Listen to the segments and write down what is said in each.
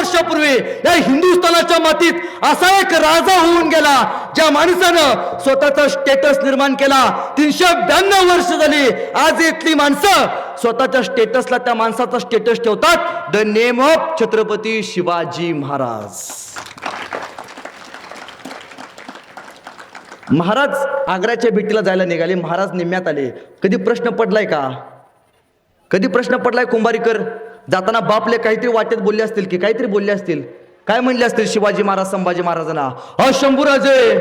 वर्षापूर्वी या हिंदुस्थानाच्या मातीत असा एक राजा होऊन गेला ज्या माणसानं स्वतःचा स्टेटस निर्माण केला. तीनशे ब्याण्णव वर्ष झाली. आज इथली माणसं स्वतःच्या स्टेटसला त्या माणसाचा स्टेटस ठेवतात. The name of Chhatrapati Shivaji Maharaj. Maharaj आग्र्याच्या भेटीला जायला निघाले. महाराज निम्म्यात आले. कधी प्रश्न पडलाय का? कधी प्रश्न पडलाय कुंभारीकर? जाताना बापले काहीतरी वाटेत बोलले असतील की काहीतरी बोलले असतील? काय म्हणले असतील शिवाजी महाराज संभाजी महाराजांना? अ शंभूराजे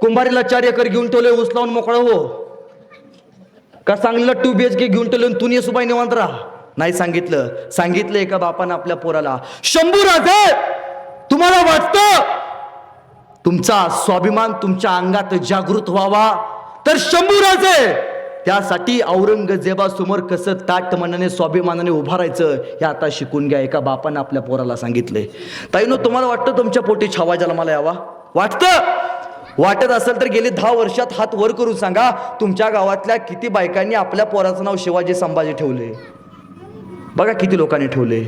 कुंभारीला चार एकर घेऊन ठेवले ऊस लावून मोकळं हो. का सांगलीला टू बी एच के घेऊन ठेवले तू सुबाई निवांत राहा? नाही सांगितलं. सांगितलं एका बापानं आपल्या पोराला शंभूराजे तुम्हाला वाटतं तुमचा स्वाभिमान तुमच्या अंगात जागृत व्हावा? तर शंभूराजे त्यासाठी औरंगजेबासमोर कसं ताट मनाने स्वाभिमानाने उभा राहायचं हे आता शिकून घ्या. एका बापानं आपल्या पोराला सांगितलंय. ताईनो तुम्हाला वाटतं तुमच्या पोटी छावा जन्माला यावा? वाटतं! वाटत असेल तर गेली दहा वर्षात हात वर करून सांगा तुमच्या गावातल्या किती बायकांनी आपल्या पोराचं नाव शिवाजी संभाजी ठेवले बघा किती लोकांनी ठेवले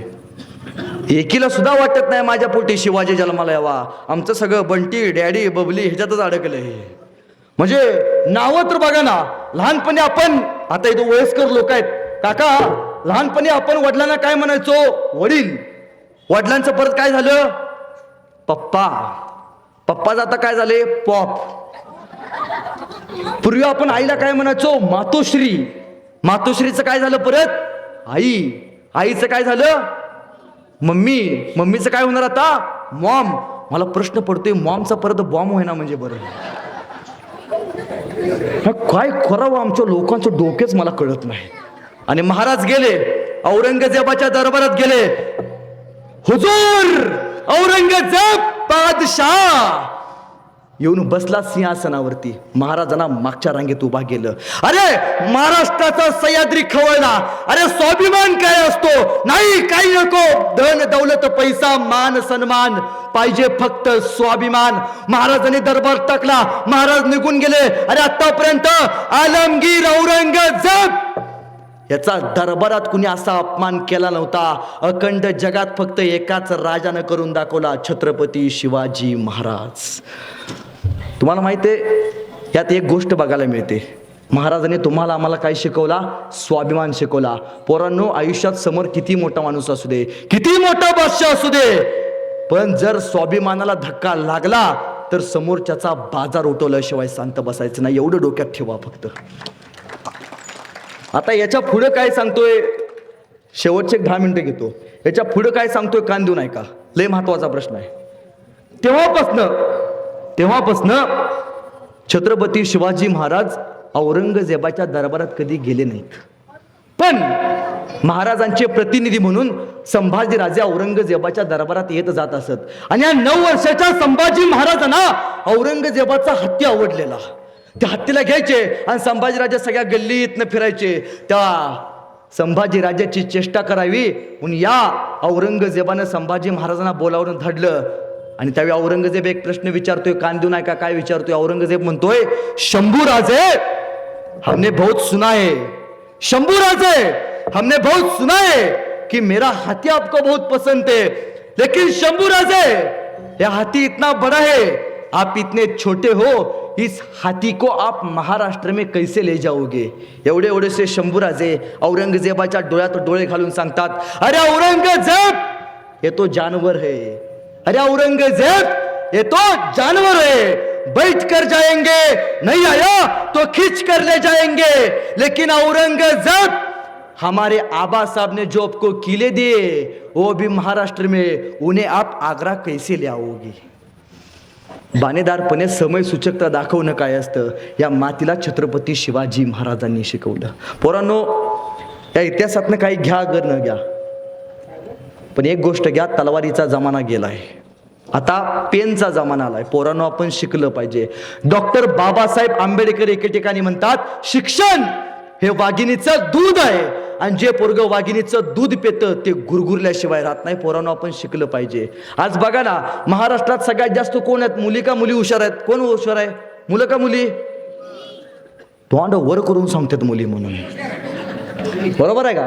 एकीला सुद्धा वाटत नाही माझ्या पोटी शिवाजी जन्माला यावा. आमचं सगळं बंटी डॅडी बबली ह्याच्यातच अडकलं हे म्हणजे नावं तर बघा ना. लहानपणी आपण आता इथं वयस्कर लोक आहेत. काका लहानपणी आपण वडिलांना काय म्हणायचो? वडील. वडिलांचं परत काय झालं? पप्पा. पप्पाच आता काय झाले? पॉप. पूर्वी आपण आईला काय म्हणायचो? मातोश्री. मातोश्रीचं काय झालं परत? आई. आईचं काय झालं? मम्मी. मम्मीचं काय होणार आता? मॉम. मला प्रश्न पडतोय मॉमचा परत बॉम्ब होईना म्हणजे बरं. काय करावं आमच्या लोकांचं डोकेच मला कळत नाही. आणि महाराज गेले औरंगजेबाच्या दरबारात गेले. हुजूर औरंगजेब बादशाह! येऊन बसला सिंहासनावरती. महाराजांना मागच्या रांगेत उभा गेलं अरे महाराष्ट्राचा सह्याद्री खवळला. अरे स्वाभिमान काय असतो? नाही काही नको. धन दौलत पैसा मान सन्मान. पाहिजे फक्त स्वाभिमान. महाराजांनी दरबार टाकला. महाराज निघून गेले. अरे आतापर्यंत आलमगीर औरंगजेब याचा दरबारात कुणी असा अपमान केला नव्हता. अखंड जगात फक्त एकाच राजानं करून दाखवला छत्रपती शिवाजी महाराज. तुम्हाला माहिती आहे यात एक गोष्ट बघायला मिळते. महाराजांनी तुम्हाला आम्हाला काय शिकवला? स्वाभिमान शिकवला. पोरांनो आयुष्यात समोर किती मोठा माणूस असू दे किती मोठा बादशाह असू दे पण जर स्वाभिमानाला धक्का लागला तर समोरच्याचा बाजार उठवल्याशिवाय शांत बसायचं नाही. एवढं डोक्यात ठेवा फक्त. आता याच्या पुढं काय सांगतोय? शेवटचे एक दहा मिनिटं घेतो. याच्या पुढं काय सांगतोय कान देऊन ऐका. लय महत्त्वाचा प्रश्न आहे. तेव्हापासनं तेव्हापासनं छत्रपती शिवाजी महाराज औरंगजेबाच्या दरबारात कधी गेले नाहीत. पण महाराजांचे प्रतिनिधी म्हणून संभाजी राजे औरंगजेबाच्या दरबारात येत जात असत. आणि या नऊ वर्षाच्या संभाजी महाराजांना औरंगजेबाचा हत्ती आवडलेला. त्या हत्तीला घ्यायचे आणि संभाजीराजे सगळ्या गल्लीतनं फिरायचे. त्या संभाजी राजाची चेष्टा करावी म्हणून या औरंगजेबानं संभाजी महाराजांना बोलावून धडलं. आणि त्यावेळी औरंगजेब एक प्रश्न विचारतोय कान देऊ नाही का काय विचारतोय? औरंगजेब म्हणतोय शंभू राजे हमने बहुत सुना है. शंभू राजे हमने बहुत सुना है कि मेरा हाथी आपको बहुत पसंद है लेकिन शंभू राजे यह हाथी इतना बड़ा है आप इतने छोटे हो इस हाथी को आप महाराष्ट्र में कैसे ले जाओगे? एवढे एवढेसे शंभूराजे औरंगजेबाच्या डोळ्यात डोळे घालून सांगतात अरे औरंगजेब ये तो जानवर है. अरे औरंगजेब ये तो जानवर है। बैठ कर जाएंगे नहीं आया तो खींच कर ले जाएंगे। लेकिन औरंगजेब हमारे आबा साहब ने जो आपको किले दिए वो भी महाराष्ट्र में उन्हें आप आगरा कैसे ले आओगे? बाणेदारपणे समय सूचकता दाखवणं काय असतं? या मातीला छत्रपती शिवाजी महाराजांनी शिकवलं. पोरांनो या इतिहासातनं काही घ्या अगर न घ्या. पण एक गोष्ट घ्या तलवारीचा जमाना गेला आहे आता पेनचा जमाना आलाय. पोरांनो आपण शिकलं पाहिजे. डॉक्टर बाबासाहेब आंबेडकर एके ठिकाणी म्हणतात शिक्षण हे वाघिणीचं दूध आहे. आणि जे पोरग वाघिणीचं दूध पेतं ते गुरगुरल्याशिवाय राहत नाही. पोरांनो आपण शिकलं पाहिजे. आज बघा ना महाराष्ट्रात सगळ्यात जास्त कोण आहेत? मुली का मुली हुशार आहेत? कोण हुशार आहे? मुलं का मुली? तोंड वर करून सांगतात मुली म्हणून. बरोबर आहे का?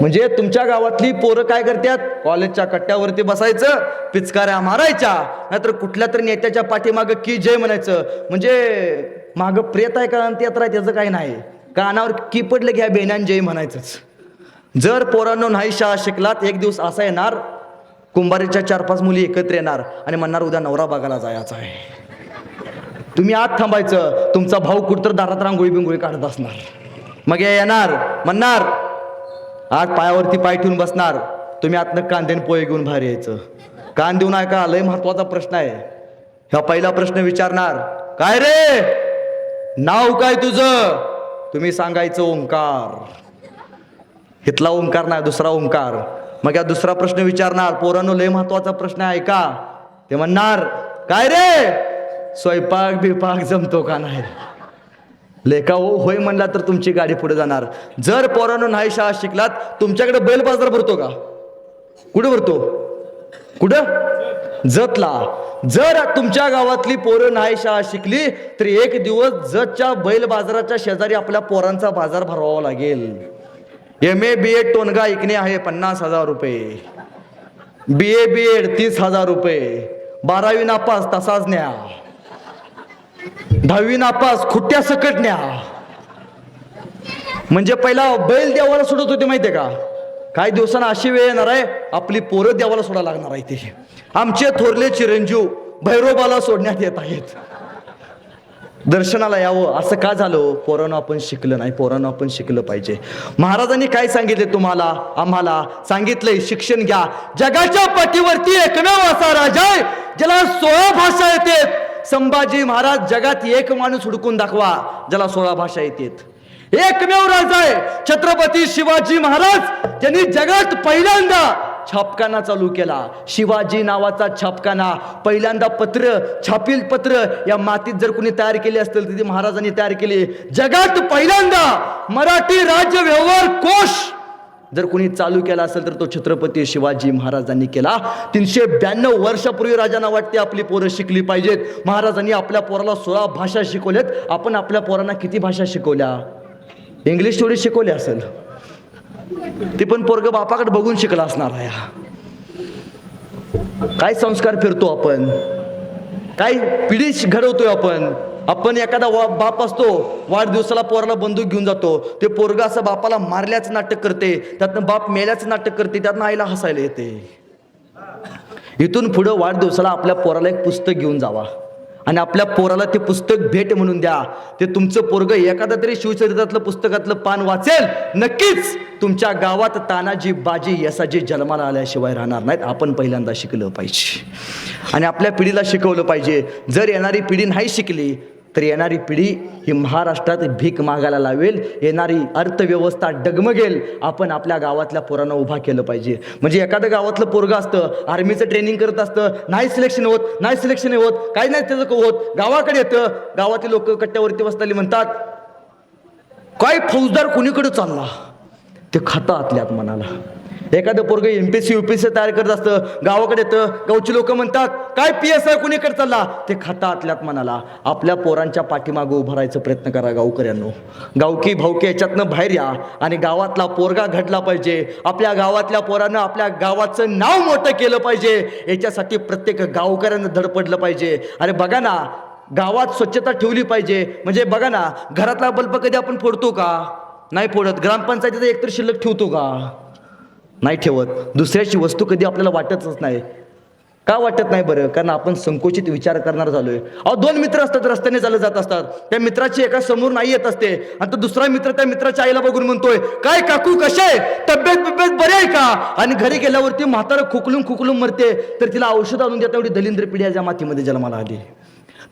म्हणजे तुमच्या गावातली पोरं काय करतात? कॉलेजच्या कट्ट्यावरती बसायचं पिचकाऱ्या मारायच्या नाहीतर कुठल्या तरी नेत्याच्या पाठीमागं की जय म्हणायचं. म्हणजे मागं प्रेत आहे का? अंत्ययात्रा आहे त्याचं काही नाही. कानावर की पडलं घ्या बेण्यान जय म्हणायचंच. जर पोरांनो नाही शाळा शिकलात एक दिवस असा येणार कुंभारीच्या चार पाच मुली एकत्र येणार आणि म्हणणार उद्या नवरा बघायला जायचा आहे. तुम्ही आत थांबायचं तुमचा भाऊ कुठतर दारात रांगोळी बिंगोळी काढत असणार. मग येणार म्हणणार आत पायावरती पाय ठेवून बसणार. तुम्ही आतनं कांदेन पोहे घेऊन बाहेर यायचं. कान देऊन ऐका लय महत्त्वाचा प्रश्न आहे. ह्या पहिला प्रश्न विचारणार काय रे? नाव काय तुझं? तुम्ही सांगायचं ओंकार. इथला ओंकार नाही दुसरा ओंकार. मग या दुसरा प्रश्न विचारणार पोरांनो लय महत्त्वाचा प्रश्न आहे का? ते म्हणणार काय रे? स्वयंपाक बिपाक जमतो का नाही? लेखा हो होय म्हणला तर तुमची गाडी पुढे जाणार. जर पोरांनो नाही शाळा शिकलात तुमच्याकडे बैल बाजार भरतो का? कुठं भरतो? कुठं? जतला. जर तुमच्या गावातली पोरं नाही शाळा शिकली तर एक दिवस जतच्या बैल बाजाराच्या शेजारी आपल्या पोरांचा बाजार भरवावा लागेल. एम ए बी एड टोनगा ऐकणे आहे पन्नास हजार रुपये. बी ए बी एड तीस हजार रुपये. बारावी नापास तसाच न्या. दहावी नापास खुट्ट्या सकट न्या. म्हणजे पहिला बैल देवाला सोडत होते माहितीये का? काही दिवसांना अशी वेळ येणार आहे आपली पोरं देवाला सोडायला लागणार आहे ते. आमचे थोरले चिरंजीव भैरोबाला सोडण्यात येत आहेत. दर्शनाला यावं. असं का झालं? पोरानं आपण शिकलं नाही. पोरानं आपण शिकलं पाहिजे. महाराजांनी काय सांगितले तुम्हाला? आम्हाला सांगितलंय शिक्षण घ्या. जगाच्या पाठीवरती एकमेव असा राजा आहे ज्याला सोळा भाषा येते संभाजी महाराज जगात एक माणूस हुडकून दाखवा ज्याला सोळा भाषा येतात. एकमेव राजा आहे. छत्रपती शिवाजी महाराज त्यांनी जगात पहिल्यांदा छापखाना चालू केला. शिवाजी नावाचा छापखाना पहिल्यांदा पत्र छापील पत्र या मातीत जर कोणी तयार केले असतील तर ती महाराजांनी तयार केली. जगात पहिल्यांदा मराठी राज्य व्यवहार कोश जर कोणी चालू केला असेल तर तो छत्रपती शिवाजी महाराजांनी केला. तीनशे ब्याण्णव वर्षापूर्वी राजांना वाटते आपली पोरं शिकली पाहिजेत. महाराजांनी आपल्या पोराला सोळा भाषा शिकवल्यात. आपण आपल्या पोरांना किती भाषा शिकवल्या? इंग्लिश थोडी शिकवली असेल. ती पण पोरग बापाकडे बघून शिकला असणार आहे काय संस्कार फिरतो आपण? काय पिढी घडवतोय आपण? आपण एखादा वा बाप असतो वाढदिवसाला पोराला बंदूक घेऊन जातो. ते पोरग असं बापाला मारल्याचं नाटक करते त्यातनं बाप मेल्याचं नाटक करते त्यातनं आईला हसायला येते. इथून पुढं वाढदिवसाला आपल्या पोराला एक पुस्तक घेऊन जावा. आणि आपल्या पोराला ते पुस्तक भेट म्हणून द्या. ते तुमचं पोरग एखादा तरी शिवचरित्रातलं पुस्तकातलं पान वाचेल. नक्कीच तुमच्या गावात तानाजी बाजी यसाजी जन्माला आल्याशिवाय राहणार नाहीत आपण पहिल्यांदा शिकलं पाहिजे. आणि आपल्या पिढीला शिकवलं पाहिजे. जर येणारी पिढी नाही शिकली तर येणारी पिढी ही महाराष्ट्रात भीक मागायला लावेल येणारी अर्थव्यवस्था डगमगेल आपण आपल्या गावातल्या पोरांना उभा केलं पाहिजे. म्हणजे एखादं गावातलं पोरगं असतं आर्मीचं ट्रेनिंग करत असतं नाही सिलेक्शन होत नाही सिलेक्शन होत काही नाही त्याचं होत गावाकडे येतं गावातील लोक कट्ट्यावरती बसताली म्हणतात काय फौजदार कुणीकडे चालला? ते खाता आतल्यात मनाला. एखादं पोरग M P C U P C तयार करत असतं गावाकडे येतं गावची लोक म्हणतात काय पी एस आय कुणीकडे चालला? ते खाता आतल्यात मनाला. आपल्या पोरांच्या पाठीमागं उभं राहायचा प्रयत्न करा गावकऱ्यांनो. गावकी भावकी याच्यातनं बाहेर या आणि गावातला पोरगा घडला पाहिजे. आपल्या गावातल्या पोरानं आपल्या गावाचं नाव मोठं केलं पाहिजे. याच्यासाठी प्रत्येक गावकऱ्यानं धडपडलं पाहिजे. अरे बघा ना गावात स्वच्छता ठेवली पाहिजे. म्हणजे बघा ना घरातला बल्ब कधी आपण फोडतो का? नाही फोडत. ग्रामपंचायतीचा एकतर शिल्लक ठेवतो का? नाही ठेवत. दुसऱ्याची वस्तू कधी आपल्याला वाटतच नाही. का वाटत नाही बरं? कारण आपण संकोचित विचार करणार झालोय. अहो दोन मित्र असतात रस्त्याने चालत जात असतात. त्या मित्राची एका समोर नाही येत असते. आणि तो दुसरा मित्र त्या मित्राच्या आईला बघून म्हणतोय काय काकू कसे? आहे तब्येत बिब्येत बरे आहे का? आणि घरी गेल्यावरती म्हातारं खुकलून खुकलून मरते. तर तिला औषध आणून देता एवढी दलिंद्र पिढी या मातीमध्ये जन्माला आली.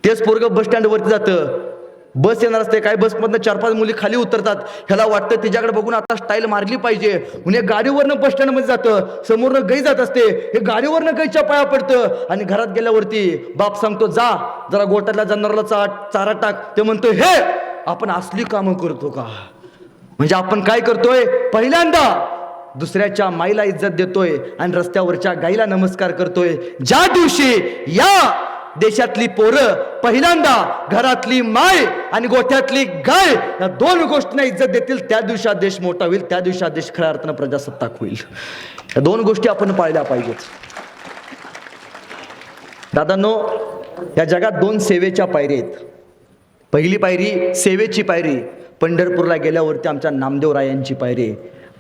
तेच पोरग बस स्टँडवरती जातं. बस येणार असते. काय बसमधनं चार पाच मुली खाली उतरतात. ह्याला वाटतं तिच्याकडे बघून आता स्टाईल मारली पाहिजे. म्हणजे गाडीवरनं बस स्टँडमध्ये जातं. समोरनं गई जात असते. हे गाडीवरनं गईच्या पाया पडतं. आणि घरात गेल्यावरती बाप सांगतो जा जरा गोठ्यातल्या जनावराला चा चारा टाक. ते म्हणतो हे आपण असली कामं करतो का? म्हणजे आपण काय करतोय? पहिल्यांदा दुसऱ्याच्या माईला इज्जत देतोय आणि रस्त्यावरच्या गाईला नमस्कार करतोय. ज्या दिवशी या देशातली पोरं पहिल्यांदा घरातली माय आणि गोठ्यातली गाय या दोन गोष्टींना इज्जत देतील. त्या दिवशी देश मोठा होईल त्या दिवशी देश खऱ्या अर्थानं प्रजासत्ताक होईल. या दोन गोष्टी आपण पाळल्या पाहिजेत. दादांनो या जगात दोन सेवेच्या पायरी आहेत. पहिली पायरी सेवेची पायरी पंढरपूरला गेल्यावरती आमच्या नामदेव रायांची पायरी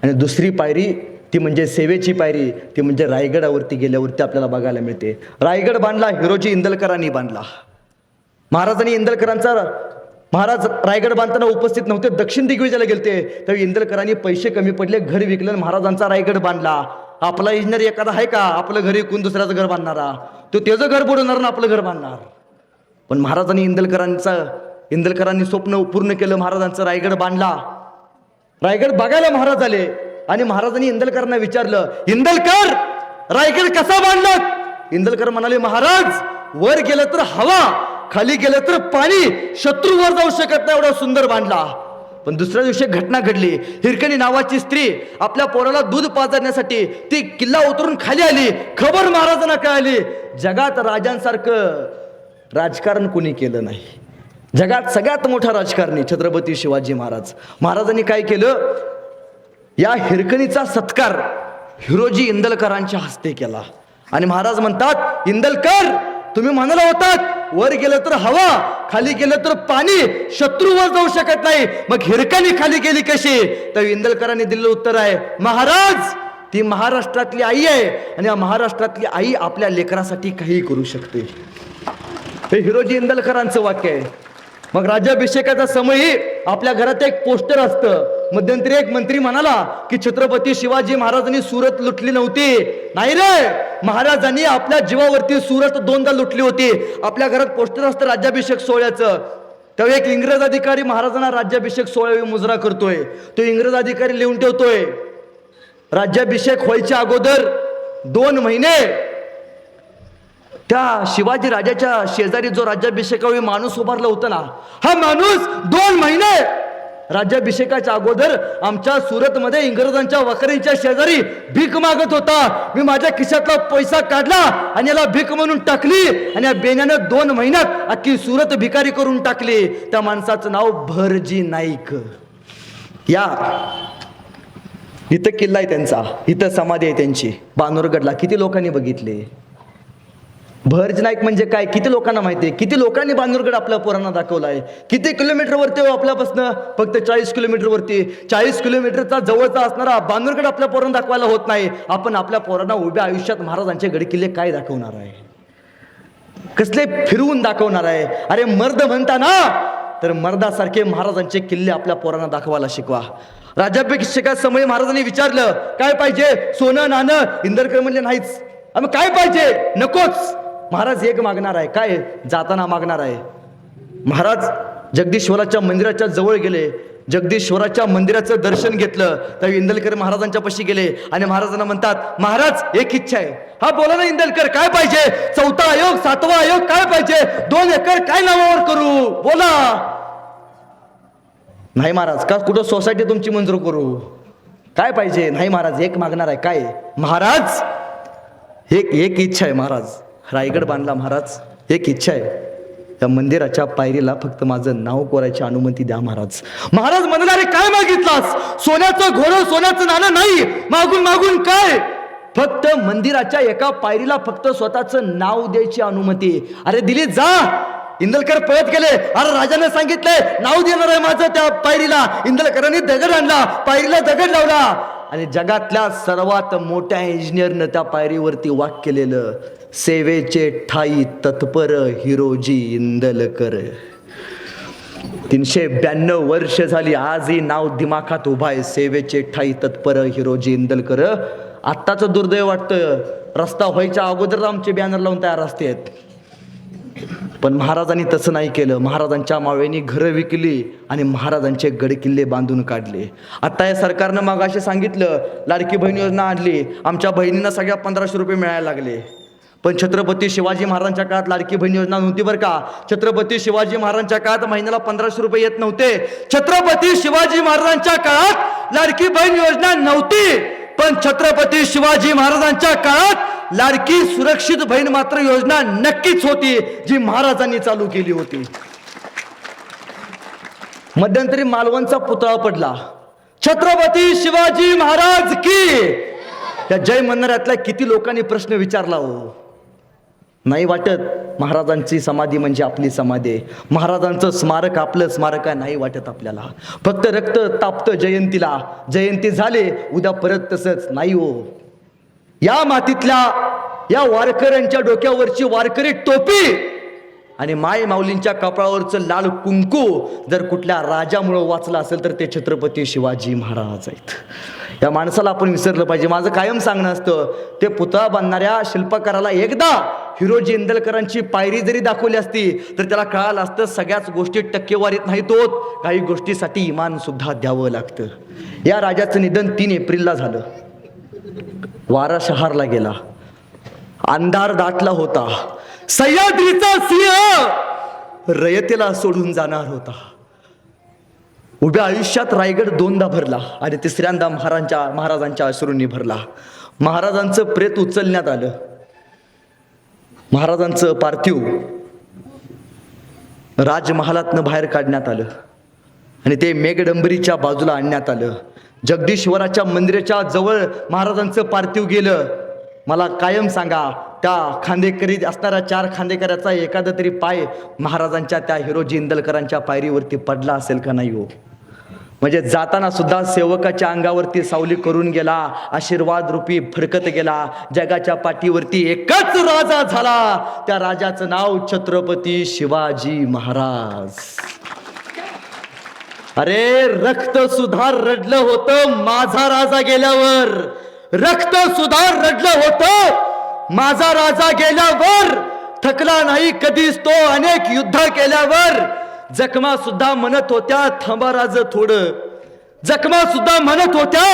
आणि दुसरी पायरी ती म्हणजे सेवेची पायरी ती म्हणजे रायगडावरती गेल्यावरती आपल्याला बघायला मिळते. रायगड बांधला हिरोजी इंदलकरांनी बांधला. महाराजांनी इंदलकरांचा महाराज रायगड बांधताना उपस्थित नव्हते दक्षिण दिग्विजयाला गेलते. तेव्हा इंदलकरांनी पैसे कमी पडले घर विकलं महाराजांचा रायगड बांधला. आपला इंजिनियर एखादा आहे का? आपलं घर विकून दुसऱ्याचं घर बांधणारा. तो त्याचं घर बुडवणार ना आपलं घर बांधणार. पण महाराजांनी इंदलकरांचा इंदलकरांनी स्वप्न पूर्ण केलं महाराजांचं रायगड बांधला. रायगड बघायला महाराज आले. आणि महाराजांनी इंदलकरांना विचारलं इंदलकर रायगड कसा बांधलात इंदलकर म्हणाले महाराज वर गेलं तर हवा खाली गेलं तर पाणी शत्रू वर जाऊ शकत नाही एवढा सुंदर बांधला. पण दुसऱ्या दिवशी घटना घडली. हिरकणी नावाची स्त्री आपल्या पोराला दूध पाजण्यासाठी ती किल्ला उतरून खाली आली. खबर महाराजांना कळाली. जगात राजांसारखं राजकारण कोणी केलं नाही. जगात सगळ्यात मोठा राजकारणी छत्रपती शिवाजी महाराज. महाराजांनी काय केलं? या हिरकणीचा सत्कार हिरोजी इंदलकरांच्या हस्ते केला. आणि महाराज म्हणतात इंदलकर तुम्ही म्हणाला होतात वर गेलं तर हवा खाली गेलं तर पाणी शत्रू वर जाऊ शकत नाही. मग हिरकणी खाली गेली कशी? तर इंदलकरांनी दिलेलं उत्तर आहे महाराज ती महाराष्ट्रातली आई आहे आणि या महाराष्ट्रातली आई आपल्या लेकरासाठी काही करू शकते. हे हिरोजी इंदलकरांचं वाक्य आहे. मग राज्याभिषेकाचा समयही आपल्या घरात एक पोस्टर असतं. मध्यंतरी एक मंत्री म्हणाला की छत्रपती शिवाजी महाराजांनी सुरत लुटली नव्हती. नाही रे! महाराजांनी आपल्या जीवावरती सुरत दोनदा लुटली होती. आपल्या घरात पोस्टर असतं राज्याभिषेक सोहळ्याचं. तेव्हा एक इंग्रज अधिकारी महाराजांना राज्याभिषेक सोहळ्यावेळी मुजरा करतोय. तो इंग्रज अधिकारी लिहून ठेवतोय राज्याभिषेक व्हायच्या अगोदर दोन महिने त्या शिवाजी राजाच्या शेजारी जो राज्याभिषेकावेळी माणूस उभारला होता ना हा माणूस दोन महिने राज्याभिषेकाच्या अगोदर आमच्या सुरतमध्ये इंग्रजांच्या वकरींच्या शेजारी भीक मागत होता. मी माझ्या खिशातला पैसा काढला आणि याला भीक म्हणून टाकली आणि या बेण्यानं दोन महिन्यात अख्खी सुरत भिकारी करून टाकली. त्या माणसाचं नाव भरजी नाईक. या. इथं किल्ला आहे त्यांचा. इथं समाधी आहे त्यांची. बानोरगडला किती लोकांनी बघितले? भरज नाईक म्हणजे काय? किती लोकांना माहिती आहे? किती लोकांनी बांदूरगड आपल्या पोरांना दाखवलाय किती किलोमीटरवरती हो आपल्यापासनं? फक्त चाळीस किलोमीटरवरती चाळीस किलोमीटरचा जवळचा असणारा बांदूरगड आपल्या पोरांना दाखवायला होत नाही. आपण आपल्या पोरांना उभ्या आयुष्यात महाराजांचे गड किल्ले काय दाखवणार आहे? कसले फिरवून दाखवणार आहे? अरे मर्द म्हणता ना? तर मर्दासारखे महाराजांचे किल्ले आपल्या पोरांना दाखवायला शिकवा. राज्याभिषेका समय महाराजांनी विचारलं काय पाहिजे? सोनं नाणं? इंदरकर म्हणले नाहीच. आम्ही काय पाहिजे? नकोच. महाराज एक मागणार आहे. काय? जाताना मागणार आहे. महाराज जगदीश्वराच्या मंदिराच्या जवळ गेले. जगदीश्वराच्या मंदिराचं दर्शन घेतलं. तर इंदलकर महाराजांच्या पशी गेले. आणि महाराजांना म्हणतात महाराज एक इच्छा आहे. हा बोला ना इंदलकर काय पाहिजे? चौथा आयोग सातवा आयोग काय पाहिजे? दोन एकर काय नावावर करू? बोला. नाही महाराज का कुठं सोसायटी तुमची मंजूर करू? काय पाहिजे? नाही महाराज एक मागणार आहे. काय? महाराज एक एक इच्छा आहे महाराज. रायगड बांधला महाराज. एक इच्छा आहे. त्या मंदिराच्या पायरीला फक्त माझं नाव कोरायची अनुमती द्या महाराज. महाराज म्हणणारे काय मागितलास? सोन्याचं घोडं सोन्याचं नाणं नाही. मागून मागून काय? फक्त मंदिराच्या एका पायरीला फक्त स्वतःचं नाव द्यायची अनुमती. अरे दिली जा. इंदलकर पळत गेले. अरे राजाने सांगितलंय नाव देणार आहे माझं त्या पायरीला. इंदलकरांनी दगड आणला. पायरीला दगड लावला. आणि जगातल्या सर्वात मोठ्या इंजिनियरनं त्या पायरीवरती वाक केलेलं सेवेचे ठाई तत्पर हिरोजी इंदलकर. तीनशे ब्याण्णव वर्ष झाली आजही नाव दिमाखात उभा आहे सेवेचे ठाई तत्पर हिरोजी इंदलकर. आत्ताचं दुर्दैव वाटतं रस्ता व्हायच्या अगोदर आमचे बॅनर लावून तयार असतात. पण महाराजांनी तसं नाही केलं. महाराजांच्या मावेनी घरं विकली आणि महाराजांचे गडकिल्ले बांधून काढले. आता या सरकारनं मग असे सांगितलं लाडकी बहीण योजना आणली. आमच्या बहिणींना सगळ्या पंधराशे रुपये मिळायला लागले. पण छत्रपती शिवाजी महाराजांच्या काळात लाडकी बहीण योजना नव्हती बरं का? छत्रपती शिवाजी महाराजांच्या काळात महिन्याला पंधराशे रुपये येत नव्हते. छत्रपती शिवाजी महाराजांच्या काळात लाडकी बहीण योजना नव्हती. पण छत्रपती शिवाजी महाराजांच्या काळात लाडकी सुरक्षित बहीण मात्र योजना नक्कीच होती जी महाराजांनी चालू केली होती. मध्यंतरी मालवणचा पुतळा पडला. छत्रपती शिवाजी महाराज की! त्या जय मंदिरातल्या किती लोकांनी प्रश्न विचारला हो? नाही वाटत महाराजांची समाधी म्हणजे आपली समाधी. आहे महाराजांचं स्मारक आपलं स्मारक आहे नाही वाटत आपल्याला. फक्त रक्त तापतं जयंतीला. जयंती झाले उद्या परत तसंच. नाही हो. या मातीतल्या या वारकऱ्यांच्या डोक्यावरची वारकरी टोपी आणि माय माऊलींच्या कपाळावरचं लाल कुंकू जर कुठल्या राजामुळं वाचलं असेल तर ते छत्रपती शिवाजी महाराज आहेत. या माणसाला आपण विसरलं पाहिजे. माझं कायम सांगणं असतं ते पुतळा बांधणाऱ्या शिल्पकाराला एकदा हिरोजी इंदलकरांची पायरी जरी दाखवली असती तर त्याला कळालं असतं सगळ्याच गोष्टी टक्केवारीत नाही होत. काही गोष्टीसाठी इमान सुद्धा द्यावं लागतं. या राजाचं निधन तीन एप्रिलला झालं. वारा शहारला गेला. अंधार दाटला होता. सह्याद्रीचा सिंह रयतेला सोडून जाणार होता. उभ्या आयुष्यात रायगड दोनदा भरला आणि तिसऱ्यांदा महाराजांच्या महाराजांच्या अश्रूंनी भरला. महाराजांचं प्रेत उचलण्यात आलं. महाराजांचं पार्थिव राजमहालातनं बाहेर काढण्यात आलं. आणि ते मेघडंबरीच्या बाजूला आणण्यात आलं. जगदीश्वराच्या मंदिराच्या जवळ महाराजांचं पार्थिव गेलं. मला कायम सांगा त्या खांदेकरी असणाऱ्या चार खांदेकऱ्याचा एखादा तरी पाय महाराजांच्या त्या हिरोजी इंदलकरांच्या पायरीवरती पडला असेल का नाही हो? म्हणजे जाताना सुद्धा सेवकाच्या अंगावरती सावली करून गेला आशीर्वाद रूपी फडकत गेला जगाच्या पाठीवरती एकच राजा झाला. त्या राजाचं नाव छत्रपती शिवाजी महाराज. अरे रक्त सुद्धा रडलं होतं माझा राजा गेल्यावर. रक्त सुधार रडलं होतं माझा राजा गेल्यावर. थकला नाही कधीच तो अनेक युद्ध केल्यावर. जखमा सुद्धा म्हणत होत्या थांबा राज थोडं. जखमा सुद्धा म्हणत होत्या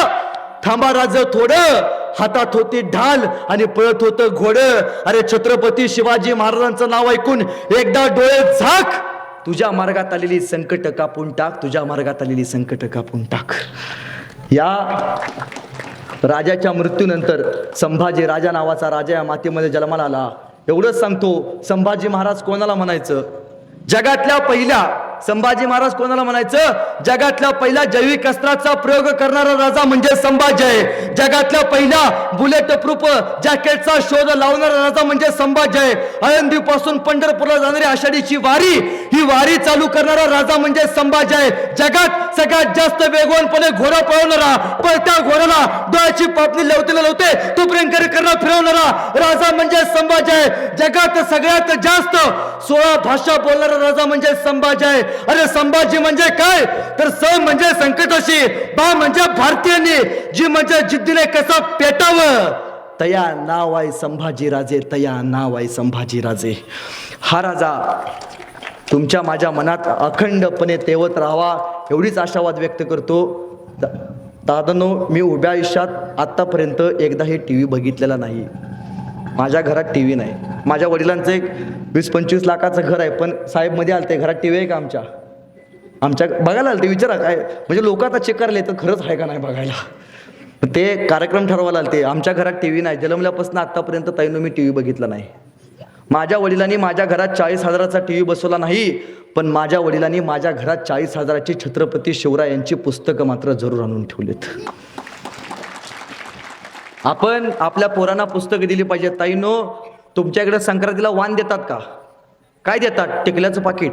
थांबा राज थोडं. हातात होती ढाल आणि पळत होतं घोड. अरे छत्रपती शिवाजी महाराजांचं नाव ऐकून एकदा डोळे झाक. तुझ्या मार्गात आलेली संकट कापून टाक तुझ्या मार्गात आलेली संकट कापून टाक. या राजाच्या मृत्यूनंतर संभाजी राजा नावाचा राजा या मातीमध्ये जन्माला आला. एवढंच सांगतो संभाजी महाराज कोणाला म्हणायचं? जगातल्या पहिल्या संभाजी महाराज कोणाला म्हणायचं? जगातल्या पहिला जैविक अस्त्राचा प्रयोग करणारा राजा म्हणजे संभाजी आहे. जगातल्या पहिला बुलेट प्रूफ जॅकेटचा शोध लावणारा राजा म्हणजे संभाजी आहे. आळंदी पासून पंढरपूरला जाणारी आषाढीची वारी ही वारी चालू करणारा राजा म्हणजे संभाजी आहे. जगात सगळ्यात जास्त वेगवानपणे घोडा पळवणारा पळत्या घोड्याला डोळ्याची पापणी लवतेला लवते तो प्रियंकर करणं फिरवणारा राजा म्हणजे संभाजी आहे. जगात सगळ्यात जास्त सोळा भाषा बोलणारा राजा म्हणजे संभाजी आहे. अरे संभाजी म्हणजे काय? तर स म्हणजे संकटाशी बा म्हणजे भारतीयांनी जी म्हणजे जिद्दीने कसा पेटावं? तया नाव आहे संभाजी राजे तया नाव आहे संभाजी राजे. हा राजा तुमच्या माझ्या मनात अखंडपणे तेवत राहावा एवढीच आशावाद व्यक्त करतो. दादानो मी उभ्या आयुष्यात आत्तापर्यंत एकदाही टी व्ही बघितलेला नाही. माझ्या घरात टी व्ही नाही. माझ्या वडिलांचं एक वीस पंचवीस लाखाचं घर आहे पण साहेबमध्ये आलते घरात टी व्ही आहे का आमच्या? आमच्या बघायला आलते विचारा काय? म्हणजे लोक आता चेक करले तर खरंच आहे का नाही बघायला? ते कार्यक्रम ठरवायला आलते आमच्या घरात टी व्ही नाही. जन्मल्यापासून आत्तापर्यंत ताईनं मी टी व्ही बघितला नाही. माझ्या वडिलांनी माझ्या घरात चाळीस हजाराचा टी व्ही बसवला नाही पण माझ्या वडिलांनी माझ्या घरात चाळीस हजाराची छत्रपती शिवराय यांची पुस्तकं मात्र जरूर आणून ठेवलीत. आपण आपल्या पोरांना पुस्तकं दिली पाहिजे ताईनो तुमच्याकडे संक्रांतीला वाण देतात का? काय देतात? टिकल्याचं पाकिट.